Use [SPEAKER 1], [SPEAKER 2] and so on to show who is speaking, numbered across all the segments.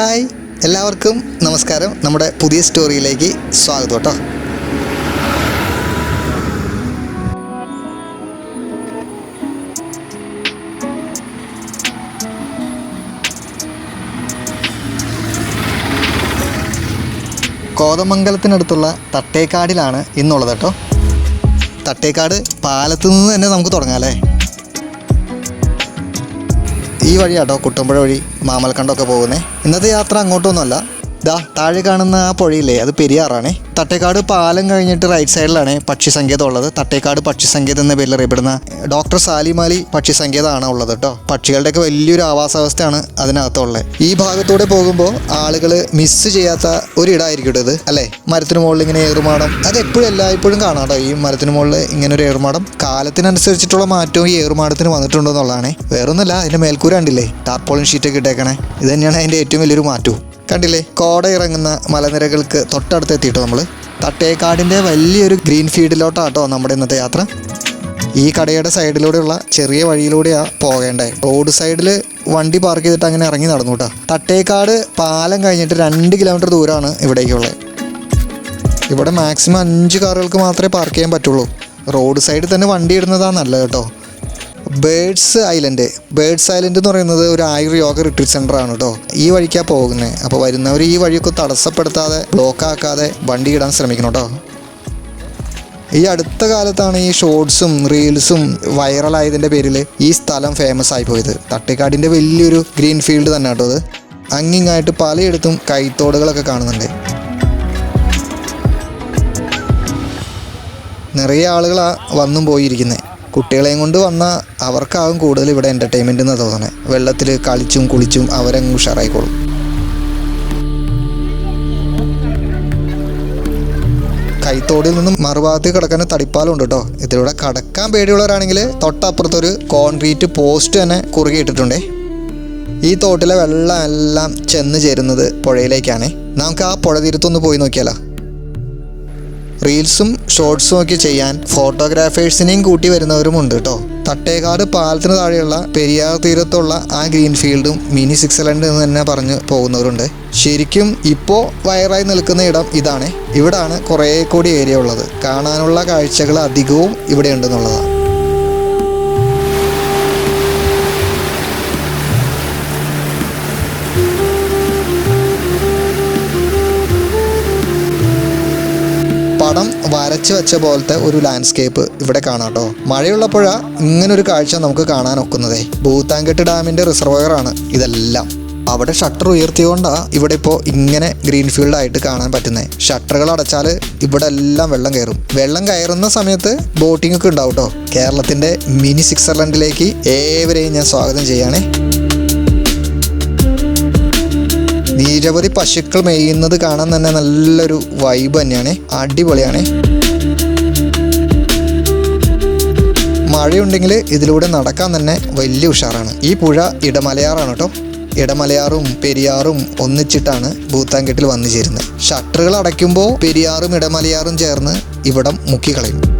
[SPEAKER 1] Hi എല്ലാവർക്കും നമസ്കാരം. നമ്മുടെ പുതിയ സ്റ്റോറിയിലേക്ക് സ്വാഗതം കേട്ടോ. കോതമംഗലത്തിനടുത്തുള്ള തട്ടേക്കാടിലാണ് ഇന്നുള്ളത് കേട്ടോ. തട്ടേക്കാട് പാലത്ത് നിന്ന് തന്നെ നമുക്ക് തുടങ്ങാം അല്ലേ? ഈ വഴിയാട്ടോ കുട്ടമ്പുഴ വഴി മാമൽക്കണ്ടൊക്കെ പോകുന്നത് ഇന്നത്തെ യാത്ര അങ്ങോട്ടൊന്നുമല്ല. ദാ താഴെ കാണുന്ന ആ പുഴയില്ലേ അത് പെരിയാറാണേ. തട്ടേക്കാട് പാലം കഴിഞ്ഞിട്ട് റൈറ്റ് സൈഡിലാണ് പക്ഷി സങ്കേതം ഉള്ളത്. തട്ടേക്കാട് പക്ഷി സങ്കേതം എന്ന പേരിൽ അറിയപ്പെടുന്ന ഡോക്ടർ സാലിമാലി പക്ഷി സങ്കേതമാണ് ഉള്ളത് കേട്ടോ പക്ഷികളുടെയൊക്കെ വലിയൊരു ആവാസാവസ്ഥയാണ് അതിനകത്തുള്ളത്. ഈ ഭാഗത്തൂടെ പോകുമ്പോൾ ആളുകൾ മിസ് ചെയ്യാത്ത ഒരിടായിരിക്കും ഇത് അല്ലേ? മരത്തിന് മുകളിൽ ഇങ്ങനെ ഏറുമാടം. അത് എപ്പോഴും എല്ലായ്പ്പോഴും കാണാം കേട്ടോ ഈ മരത്തിന് മുകളിൽ ഇങ്ങനെ ഒരു ഏറുമാടം. കാലത്തിനനുസരിച്ചിട്ടുള്ള മാറ്റവും ഈ ഏറുമാടത്തിന് വന്നിട്ടുണ്ടെന്നുള്ളതാണ് വേറൊന്നുമല്ല അതിന്റെ മേൽക്കൂര കണ്ടില്ലേ? ടാർപോളിൻ ഷീറ്റൊക്കെ ഇട്ടേക്കണേ. ഇത് തന്നെയാണ് അതിന്റെ ഏറ്റവും വലിയൊരു മാറ്റവും. കണ്ടില്ലേ? കോട ഇറങ്ങുന്ന മലനിരകൾക്ക് തൊട്ടടുത്ത് എത്തിയിട്ടോ നമ്മൾ തട്ടേക്കാടിന്റെ വലിയൊരു ഗ്രീൻ ഫീൽഡിലോട്ടാട്ടോ നമ്മുടെ ഇന്നത്തെ യാത്ര. ഈ കടയുടെ സൈഡിലൂടെയുള്ള ചെറിയ വഴിയിലൂടെയാണ് പോകേണ്ടത് റോഡ് സൈഡിൽ വണ്ടി പാർക്ക് ചെയ്തിട്ട് അങ്ങനെ ഇറങ്ങി നടന്നു കേട്ടോ തട്ടേക്കാട് പാലം കഴിഞ്ഞിട്ട് രണ്ട് കിലോമീറ്റർ ദൂരമാണ് ഇവിടേക്കുള്ളത്. ഇവിടെ മാക്സിമം അഞ്ച് കാറുകൾക്ക് മാത്രമേ പാർക്ക് ചെയ്യാൻ പറ്റുള്ളൂ. റോഡ് സൈഡിൽ തന്നെ വണ്ടി ഇടുന്നതാണ് നല്ലത് കേട്ടോ ബേഡ്സ് ഐലൻഡ് ബേഡ്സ് ഐലൻഡ് എന്ന് പറയുന്നത് ഒരു ആയുർ യോഗ റിട്രീറ്റ് സെന്റർ ആണ് കേട്ടോ ഈ വഴിക്കാ പോകുന്നത് അപ്പോൾ വരുന്നവർ ഈ വഴിയൊക്കെ തടസ്സപ്പെടുത്താതെ ബ്ലോക്ക് ആക്കാതെ വണ്ടി ഇടാൻ ശ്രമിക്കണം കേട്ടോ ഈ അടുത്ത കാലത്താണ് ഈ ഷോർട്സും റീൽസും വൈറലായതിന്റെ പേരിൽ ഈ സ്ഥലം ഫേമസ് ആയി പോയത്. തട്ടിക്കാടിന്റെ വലിയൊരു ഗ്രീൻ ഫീൽഡ് തന്നെ കേട്ടോ അത്. അങ്ങിങ്ങായിട്ട് പലയിടത്തും കൈത്തോടുകളൊക്കെ കാണുന്നുണ്ട്. നിറയെ ആളുകളാണ് വന്നും പോയിരിക്കുന്നത് കുട്ടികളെയും കൊണ്ട് വന്നാൽ അവർക്കാകും കൂടുതൽ ഇവിടെ എന്റർടൈൻമെന്റ് എന്ന് തോന്നുന്നത് വെള്ളത്തിൽ കളിച്ചും കുളിച്ചും അവരങ്ങ് ഉഷാറായിക്കോളും. കൈത്തോടിൽ നിന്നും മറുഭാഗത്ത് കിടക്കുന്ന തടിപ്പാലം ഉണ്ട് കേട്ടോ ഇതിലൂടെ കടക്കാൻ പേടിയുള്ളവരാണെങ്കിൽ തൊട്ടപ്പുറത്തൊരു കോൺക്രീറ്റ് പോസ്റ്റ് തന്നെ കുറുകെ ഇട്ടിട്ടുണ്ടേ. ഈ തോട്ടിലെ വെള്ളം എല്ലാം ചെന്ന് ചേരുന്നത് പുഴയിലേക്കാണ്. നമുക്ക് ആ പുഴ തീരത്തൊന്ന് പോയി നോക്കിയാലോ. റീൽസും ഷോർട്സും ഒക്കെ ചെയ്യാൻ ഫോട്ടോഗ്രാഫേഴ്സിനെയും കൂട്ടി വരുന്നവരുമുണ്ട് കേട്ടോ. തട്ടേക്കാട് പാലത്തിന് താഴെയുള്ള പെരിയാർ തീരത്തുള്ള ആ ഗ്രീൻ ഫീൽഡും മിനി സിക്സലൻഡ് എന്ന് തന്നെ പറഞ്ഞ് പോകുന്നവരുണ്ട്. ശരിക്കും ഇപ്പോൾ വയറായി നിൽക്കുന്ന ഇടം ഇതാണ്. ഇവിടാണ് കുറേ കൂടി ഏരിയ ഉള്ളത്. കാണാനുള്ള കാഴ്ചകൾ അധികവും ഇവിടെ ഉണ്ടെന്നുള്ളതാണ്. പടം വരച്ചു വെച്ച പോലത്തെ ഒരു ലാൻഡ്സ്കേപ്പ് ഇവിടെ കാണാം കേട്ടോ. മഴയുള്ളപ്പോഴ ഒരു കാഴ്ച നമുക്ക് കാണാൻ ഒക്കുന്നതേ. ഭൂത്താങ്കെട്ട് ഡാമിന്റെ റിസർവയർ ആണ് ഇതെല്ലാം. അവിടെ ഷട്ടർ ഉയർത്തിയോണ്ടാ ഇവിടെ ഇപ്പോൾ ഇങ്ങനെ ഗ്രീൻ ഫീൽഡ് ആയിട്ട് കാണാൻ പറ്റുന്നത് ഷട്ടറുകൾ അടച്ചാൽ ഇവിടെ എല്ലാം വെള്ളം കയറും. വെള്ളം കയറുന്ന സമയത്ത് ബോട്ടിംഗ് ഒക്കെ ഉണ്ടാവും കേട്ടോ. കേരളത്തിന്റെ മിനി സ്വിറ്റ്സർലൻഡിലേക്ക് ഏവരെയും ഞാൻ സ്വാഗതം ചെയ്യാണേ. നിരവധി പശുക്കൾ മേയുന്നത് കാണാൻ തന്നെ നല്ലൊരു വൈബ് തന്നെയാണ്. അടിപൊളിയാണ്. മഴയുണ്ടെങ്കിൽ ഇതിലൂടെ നടക്കാൻ തന്നെ വലിയ ഉഷാറാണ്. ഈ പുഴ ഇടമലയാറാണ് കേട്ടോ. ഇടമലയാറും പെരിയാറും ഒന്നിച്ചിട്ടാണ് ഭൂത്താൻകെട്ടിൽ വന്നു ചേരുന്നത്. ഷട്ടറുകൾ അടയ്ക്കുമ്പോൾ പെരിയാറും ഇടമലയാറും ചേർന്ന് ഇവിടം മുക്കിക്കളയും.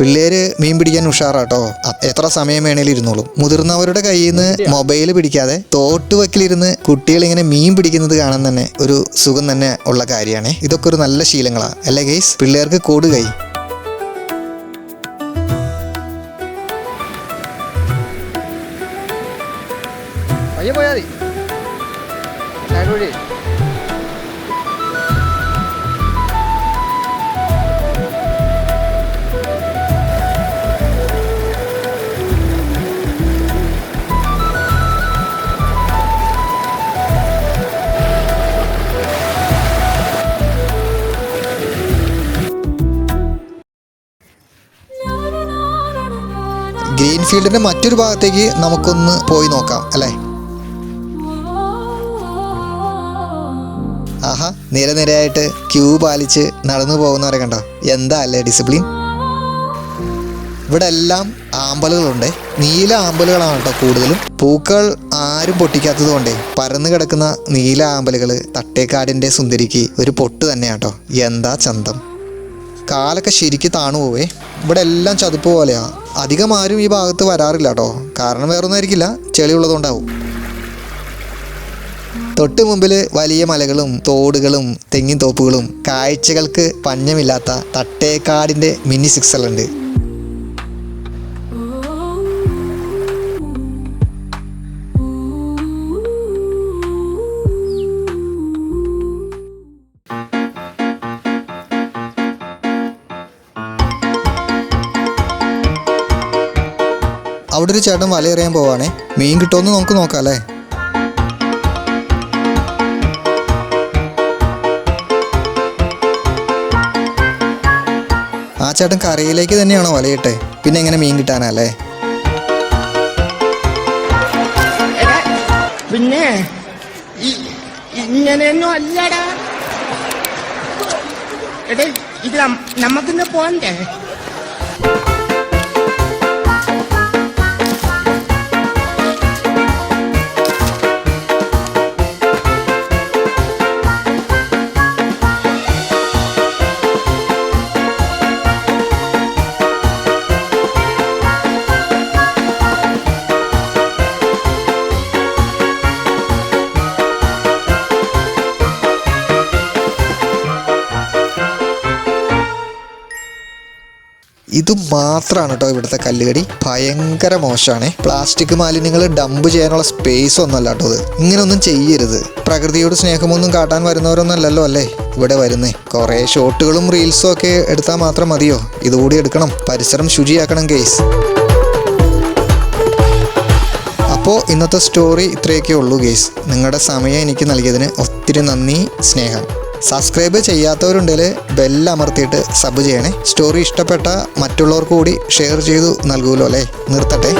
[SPEAKER 1] പിള്ളേര് മീൻ പിടിക്കാൻ ഉഷാറാട്ടോ. എത്ര സമയം വേണേലും ഇരുന്നോളും. മുതിർന്നവരുടെ കയ്യിൽ നിന്ന് മൊബൈൽ പിടിക്കാതെ തോട്ട് വക്കിലിരുന്ന് കുട്ടികൾ ഇങ്ങനെ മീൻ പിടിക്കുന്നത് കാണാൻ തന്നെ ഒരു സുഖം തന്നെ ഉള്ള കാര്യമാണ് ഇതൊക്കെ ഒരു നല്ല ശീലങ്ങളാണ് അല്ലേ ഗൈസ്? പിള്ളേർക്ക് കോട് കൈ. ഗ്രീൻഫീൽഡിന്റെ മറ്റൊരു ഭാഗത്തേക്ക് നമുക്കൊന്ന് പോയി നോക്കാം അല്ലേ? ആഹാ നിരനിരയായിട്ട് ക്യൂ പാലിച്ച് നടന്നു പോകുന്നവരെ കണ്ടോ? എന്താ അല്ലേ ഡിസിപ്ലിൻ ഇവിടെ എല്ലാം ആമ്പലുകളുണ്ട്. നീല ആമ്പലുകളാണ് കേട്ടോ കൂടുതലും. പൂക്കൾ ആരും പൊട്ടിക്കാത്തത് കൊണ്ടേ പരന്നു കിടക്കുന്ന നീല ആമ്പലുകൾ തട്ടേക്കാടിന്റെ സുന്ദരിക്ക് ഒരു പൊട്ട് തന്നെയാട്ടോ എന്താ ചന്തം. കാലൊക്കെ ശരിക്ക് താണു പോവേ. ഇവിടെ എല്ലാം ചതുപ്പ് പോലെയാ. അധികം ആരും ഈ ഭാഗത്ത് വരാറില്ല കേട്ടോ കാരണം വേറൊന്നും ആയിരിക്കില്ല. ചെളി ഉള്ളതുകൊണ്ടാവും. തൊട്ട് മുമ്പിൽ വലിയ മലകളും തോടുകളും തെങ്ങിൻ തോപ്പുകളും കാഴ്ചകൾക്ക് പഞ്ഞമില്ലാത്ത തട്ടേക്കാടിന്റെ മിനി സിക്സലുണ്ട് അവിടെ ഒരു ചേട്ടൻ വലയെറിയാൻ പോവാണേ. മീൻ കിട്ടുമെന്ന് നമുക്ക് നോക്കാം അല്ലേ ആ ചേട്ടൻ കരയിലേക്ക് തന്നെയാണോ വലയിട്ടെ? പിന്നെ എങ്ങനെ മീൻ കിട്ടാനല്ലേ?
[SPEAKER 2] പിന്നെ ഇങ്ങനെയൊന്നും അല്ലടാ. എടേ ഇത് നമുക്കിന്ന് പോണ്ടേ?
[SPEAKER 1] ഇത് മാത്രമാണ് കേട്ടോ ഇവിടുത്തെ കല്ലുകടി. ഭയങ്കര മോശമാണ് പ്ലാസ്റ്റിക് മാലിന്യങ്ങൾ ഡംപ് ചെയ്യാനുള്ള സ്പേസ് ഒന്നല്ല കേട്ടോ ഇത്. ഇങ്ങനെയൊന്നും ചെയ്യരുത്. പ്രകൃതിയോട് സ്നേഹമൊന്നും കാട്ടാൻ വരുന്നവരൊന്നല്ലല്ലോ അല്ലേ? ഇവിടെ വരുന്നേ. കുറേ ഷോട്ടുകളും റീൽസും ഒക്കെ എടുത്താൽ മാത്രം മതിയോ? ഇതുകൂടി എടുക്കണം. പരിസരം ശുചിയാക്കണം കേസ് അപ്പോൾ ഇന്നത്തെ സ്റ്റോറി ഇത്രയൊക്കെ ഉള്ളൂ ഗേസ് നിങ്ങളുടെ സമയം എനിക്ക് നൽകിയതിന് ഒത്തിരി നന്ദി സ്നേഹം. സബ്സ്ക്രൈബ് ചെയ്യാത്തവരുണ്ടെങ്കിൽ ബെല്ലമർത്തിയിട്ട് സബ് ചെയ്യണേ. സ്റ്റോറി ഇഷ്ടപ്പെട്ട മറ്റുള്ളവർക്ക് കൂടി ഷെയർ ചെയ്തു നൽകുമല്ലോ അല്ലേ? നിർത്തട്ടെ.